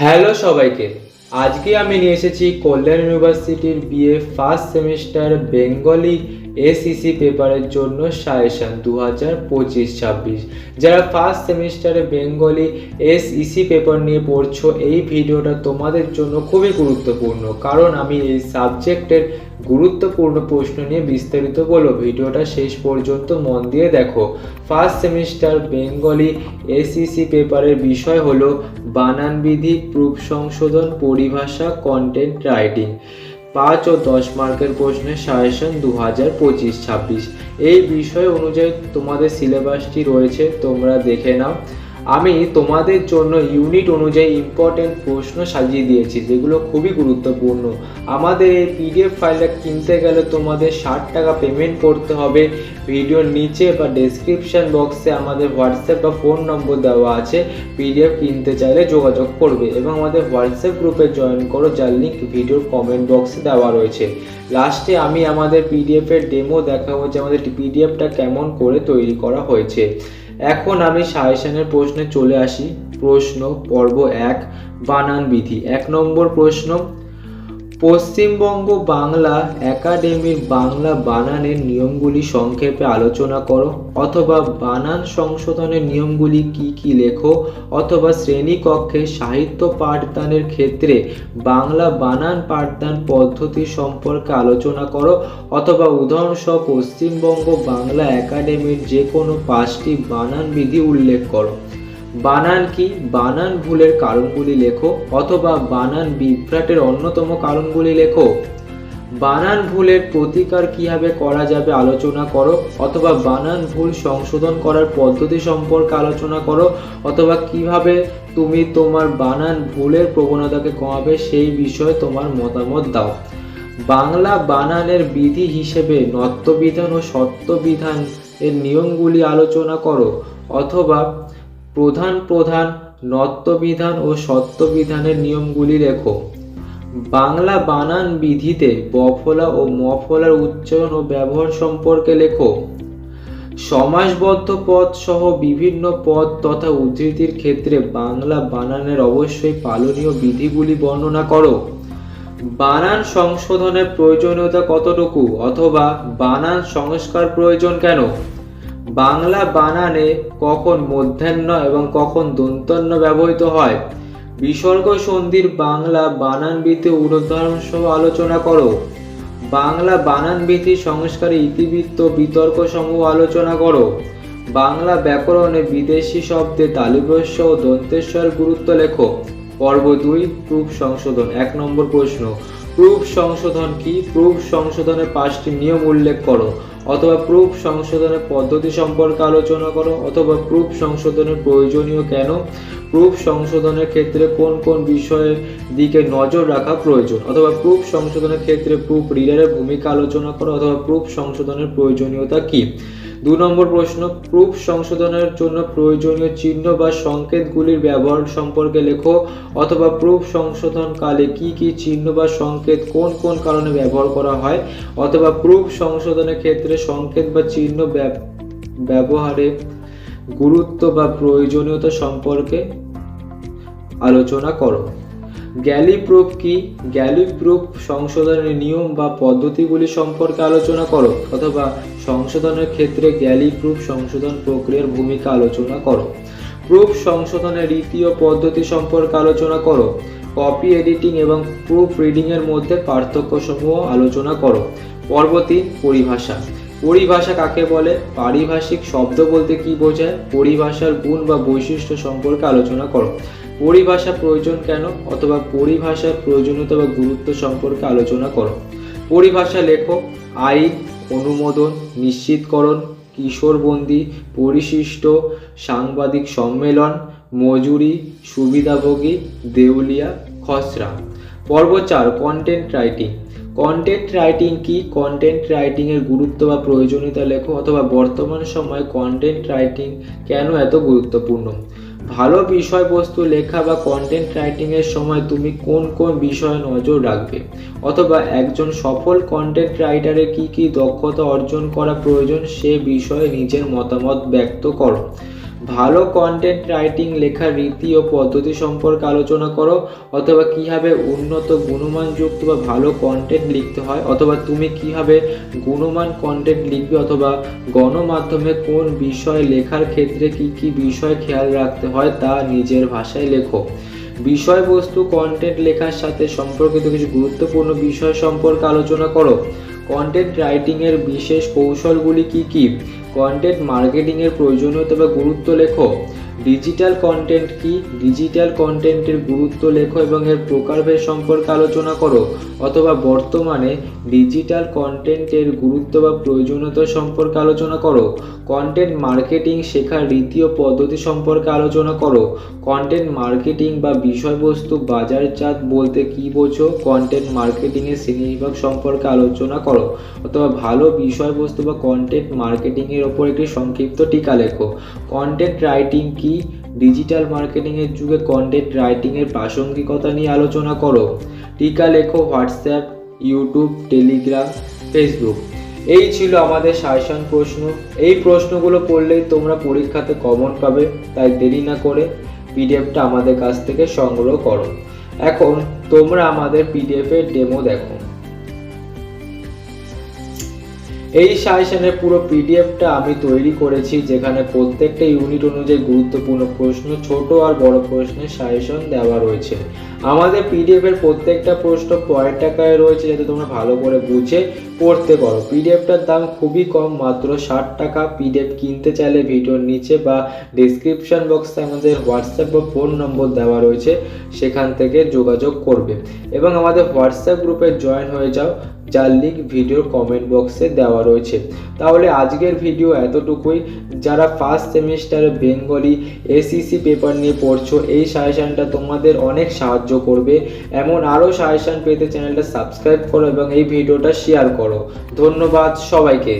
Hello সবাইকে। আজকে আমি নিয়ে এসেছি কল্যাণ ইউনিভার্সিটির BA first semester Bengali SEC পেপারের জন্য সাজেশন দু হাজার পঁচিশ ছাব্বিশ। যারা ফার্স্ট সেমিস্টারে বেঙ্গলি এসইসি পেপার নিয়ে পড়ছো, এই ভিডিওটা তোমাদের জন্য খুবই গুরুত্বপূর্ণ। কারণ আমি এই সাবজেক্টের গুরুত্বপূর্ণ প্রশ্ন নিয়ে বিস্তারিত বলব। ভিডিওটা শেষ পর্যন্ত মন দিয়ে দেখো। ফার্স্ট সেমিস্টার বেঙ্গলি এসইসি পেপারের বিষয় হলো বানান বিধি প্রুফ সংশোধন, পরিভাষা কন্টেন্ট রাইটিং পাঁচ ও দশ মার্কের প্রশ্নের সাজেশন দু হাজার পঁচিশ, ছাব্বিশ। এই বিষয় অনুযায়ী তোমাদের সিলেবাসটি রয়েছে, তোমরা দেখে নাও। আমি তোমাদের জন্য ইউনিট অনুযায়ী ইম্পর্টেন্ট প্রশ্ন সাজিয়ে দিয়েছি, যেগুলো খুবই গুরুত্বপূর্ণ। আমাদের এই পিডিএফ ফাইলটা কিনতে গেলে তোমাদের ষাট টাকা পেমেন্ট করতে হবে। ভিডিওর নিচে বা ডেসক্রিপশন বক্সে আমাদের হোয়াটসঅ্যাপ বা ফোন নম্বর দেওয়া আছে। পিডিএফ কিনতে চাইলে যোগাযোগ করবে এবং আমাদের হোয়াটসঅ্যাপ গ্রুপে জয়েন করো, যার লিঙ্ক ভিডিওর কমেন্ট বক্সে দেওয়া রয়েছে। লাস্টে আমি আমাদের পিডিএফের ডেমো দেখাবো যে আমাদের পিডিএফটা কেমন করে তৈরি করা হয়েছে। এখন আমি সাজেশনের প্রশ্নে চলে আসি। প্রশ্ন পর্ব এক বানান বিধি। এক নম্বর প্রশ্ন পশ্চিমবঙ্গ বাংলা একাডেমির বাংলা বানানের নিয়মগুলি সংক্ষেপে আলোচনা করো, অথবা বানান সংশোধনের নিয়মগুলি কি কি লেখো, অথবা শ্রেণীকক্ষে সাহিত্য পাঠদানের ক্ষেত্রে বাংলা বানান পাঠদান পদ্ধতি সম্পর্কে আলোচনা করো, অথবা উদাহরণসহ পশ্চিমবঙ্গ বাংলা একাডেমির যে কোনো পাঁচটি বানান বিধি উল্লেখ করো। বানান কি? বানান ভুলের কারণগুলি লেখো অথবা বানান বিভ্রাটের অন্যতম কারণগুলি লেখো। বানান ভুলের প্রতিকার কীভাবে করা যাবে আলোচনা করো অথবা বানান ভুল সংশোধন করার পদ্ধতি সম্পর্কে আলোচনা করো অথবা কীভাবে তুমি তোমার বানান ভুলের প্রবণতাকে কমাবে সেই বিষয়ে তোমার মতামত দাও। বাংলা বানানের বিধি হিসেবে নত্যবিধান ও সত্যবিধান এর নিয়মগুলি আলোচনা করো অথবা প্রধান প্রধান নত্যবিধান ও সত্যবিধানের নিয়মগুলি লেখো। বাংলা বানান বিধিতে বফলা ও মফলার উচ্চারণ ও ব্যবহার সম্পর্কে লেখো। সমাসবদ্ধ পদ সহ বিভিন্ন পদ তথা উদ্ধৃতির ক্ষেত্রে বাংলা বানানের অবশ্যই পালনীয় বিধিগুলি বর্ণনা করো। বানান সংশোধনের প্রয়োজনীয়তা কতটুকু? অথবা বানান সংস্কার প্রয়োজন কেন? বাংলা বানানে কখন মধ্যাহ্ন এবং কখন দন্তন্য ব্যবহৃত হয়? বিসর্গ সন্ধির বাংলা বানান বিধি উদাহরণ সহ আলোচনা করো। বাংলা বানান বিধি সংস্কারে ইতিবৃত্ত বিতর্ক সমূহ আলোচনা করো। বাংলা ব্যাকরণে বিদেশি শব্দে তালিবস্য ও দন্তেশ্বর গুরুত্ব লেখো। পর্ব দুই, প্রুফ সংশোধন। এক নম্বর প্রশ্ন, প্রুফ সংশোধন কি? প্রুফ সংশোধনের পাঁচটি নিয়ম উল্লেখ করো। অথবা প্রুফ সংশোধনের পদ্ধতি সম্পর্কে আলোচনা করো, অথবা প্রুফ সংশোধনের প্রয়োজনীয় কেন? প্রুফ সংশোধনের ক্ষেত্রে কোন কোন বিষয়ের দিকে নজর রাখা প্রয়োজন? অথবা প্রুফ সংশোধনের ক্ষেত্রে প্রুফ রিডারের ভূমিকা আলোচনা করো, অথবা প্রুফ সংশোধনের প্রয়োজনীয়তা কি? দু নম্বর প্রশ্ন প্রুফ সংশোধনের জন্য প্রয়োজনীয় চিহ্ন বা সংকেতগুলির ব্যবহার সম্পর্কে লেখো, অথবা প্রুফ সংশোধনকালে কি কি চিহ্ন বা সংকেত কোন কোন কারণে ব্যবহার করা হয়, অথবা প্রুফ সংশোধনের ক্ষেত্রে সংকেত বা চিহ্ন ব্যব- ব্যবহারে গুরুত্ব বা প্রয়োজনীয়তা সম্পর্কে আলোচনা করো। গ্যালি প্রুফ কি? গ্যালি প্রুফ সংশোধনের নিয়ম বা পদ্ধতিগুলি সম্পর্কে আলোচনা করো, অথবা সংশোধনের ক্ষেত্রে গ্যালি প্রুফ সংশোধন প্রক্রিয়ার ভূমিকা আলোচনা করো। প্রুফ সংশোধনের রীতি ও পদ্ধতি সম্পর্কে আলোচনা করো, কপি এডিটিং এবং প্রুফ রিডিং এর মধ্যে পার্থক্য সমূহ আলোচনা করো। পর্ব তিন পরিভাষা। পরিভাষা কাকে বলে? পারিভাষিক শব্দ বলতে কি বোঝায়? পরিভাষার গুণ বা বৈশিষ্ট্য সম্পর্কে আলোচনা করো। পরিভাষা প্রয়োজন কেন অথবা পরিভাষার প্রয়োজনীয়তা বা গুরুত্ব সম্পর্কে আলোচনা করো। পরিভাষা লেখো, আইন, অনুমোদন, নিশ্চিতকরণ, কিশোরবন্দি, পরিশিষ্ট, সাংবাদিক সম্মেলন, মজুরি, সুবিধাভোগী, দেউলিয়া, খসড়া। পর্ব চার কন্টেন্ট রাইটিং কন্টেন্ট রাইটিং কি? কন্টেন্ট রাইটিং এর গুরুত্ব বা প্রয়োজনীয়তা লেখো অথবা বর্তমান সময়ে কন্টেন্ট রাইটিং কেন এত গুরুত্বপূর্ণ? ভালো বিষয়বস্তু লেখা বা কন্টেন্ট রাইটিংয়ের সময় তুমি কোন কোন বিষয়ে নজর রাখবে? অথবা একজন সফল কন্টেন্ট রাইটারের কি কি দক্ষতা অর্জন করা প্রয়োজন সে বিষয়ে নিজের মতামত ব্যক্ত করো। ভালো কন্টেন্ট রাইটিং লেখার রীতি ও পদ্ধতি সম্পর্কে আলোচনা করো, অথবা কীভাবে উন্নত গুণমানযুক্ত বা ভালো কন্টেন্ট লিখতে হয়, অথবা তুমি কীভাবে গুণমান কন্টেন্ট লিখবে, অথবা গণমাধ্যমে কোন বিষয় লেখার ক্ষেত্রে কি কি বিষয় খেয়াল রাখতে হয় তা নিজের ভাষায় লেখো। বিষয়বস্তু কন্টেন্ট লেখার সাথে সম্পর্কিত কিছু গুরুত্বপূর্ণ বিষয় সম্পর্কে আলোচনা করো। কন্টেন্ট রাইটিংয়ের বিশেষ কৌশলগুলি কী কী? কন্টেন্ট মার্কেটিংয়ের প্রয়োজনীয়তা বা গুরুত্ব লেখো। ডিজিটাল কন্টেন্ট কি? ডিজিটাল কন্টেন্টের গুরুত্ব লেখো এবং এর প্রকারভেদ সম্পর্কে আলোচনা করো। অথবা বর্তমানে ডিজিটাল কন্টেন্টের গুরুত্ব বা প্রয়োজনীয়তা সম্পর্কে আলোচনা করো। কন্টেন্ট মার্কেটিং শেখার ও পদ্ধতি সম্পর্কে আলোচনা করো। কন্টেন্ট মার্কেটিং বা বিষয়বস্তু বাজারজাত বলতে কি বোঝো? কন্টেন্ট মার্কেটিংয়ের শ্রেণীবিভাগ সম্পর্কে আলোচনা করো। অথবা ভালো বিষয়বস্তু বা কন্টেন্ট মার্কেটিংয়ের ওপর একটি সংক্ষিপ্ত টিকা লেখো। কন্টেন্ট রাইটিং কি? ডিজিটাল মার্কেটিংয়ের যুগে কন্টেন্ট রাইটিংয়ের প্রাসঙ্গিকতা নিয়ে আলোচনা করো। টিকা লেখো, হোয়াটসঅ্যাপ, ইউটিউব, টেলিগ্রাম, ফেসবুক। এই ছিল আমাদের সাজেশন প্রশ্ন। এই প্রশ্নগুলো পড়লেই তোমরা পরীক্ষাতে কমন পাবে, তাই দেরি না করে পিডিএফটা আমাদের কাছ থেকে সংগ্রহ করো। এখন তোমরা আমাদের পিডিএফ এর ডেমো দেখো। এই সাজেশনের পুরো পিডিএফটা আমি তৈরি করেছি, যেখানে প্রত্যেকটা ইউনিট অনুযায়ী গুরুত্বপূর্ণ প্রশ্ন, ছোট আর বড় প্রশ্নের সাজেশন দেওয়া রয়েছে। আমাদের পিডিএফ এর প্রত্যেকটা প্রশ্ন পয়েন্ট টাকায় রয়েছে, যাতে তোমরা ভালো করে বুঝে পড়তে পারো। পিডিএফটার দাম খুবই কম, মাত্র ষাট টাকা। পিডিএফ কিনতে চাইলে ভিডিওর নিচে বা ডিসক্রিপশন বক্সে আমাদের হোয়াটসঅ্যাপ বা ফোন নম্বর দেওয়া রয়েছে, সেখান থেকে যোগাযোগ করবে। এবং আমাদের হোয়াটসঅ্যাপ গ্রুপে জয়েন হয়ে যাও। যার লিঙ্ক ভিডিওর কমেন্ট বক্সে দেওয়া রয়েছে। তাহলে আজকের ভিডিও এতটুকুই। যারা ফার্স্ট সেমিস্টারে বেঙ্গলি এসিসি পেপার নিয়ে পড়ছো, এই সাজেশানটা তোমাদের অনেক সাহায্য করবে। এমন আরও সাজেশান পেতে চ্যানেলটা সাবস্ক্রাইব করো এবং এই ভিডিওটা শেয়ার করো। ধন্যবাদ সবাইকে।